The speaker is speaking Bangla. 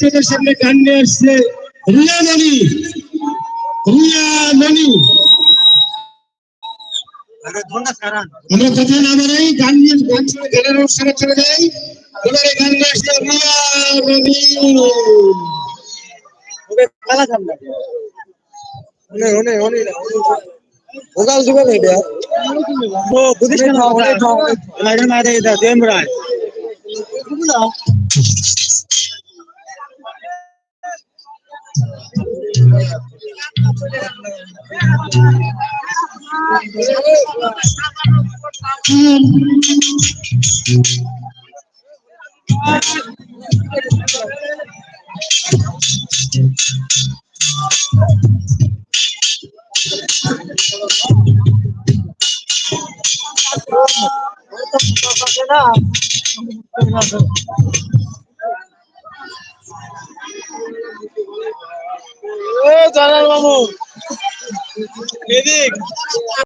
আপনাদের সামনে গান নিয়ে আসছে রিয়া মণি রিয়া মণি আমরা কথা না বাড়াই গান নিয়ে গান শুনে গানের অনুষ্ঠানে চলে যাই এবারে গান নিয়ে আসছে রিয়া মণি ভোগাল যুগল এটা ও বুঝিস না এটা মারে এটা দেম রায় ও জালাল মামু এদিক।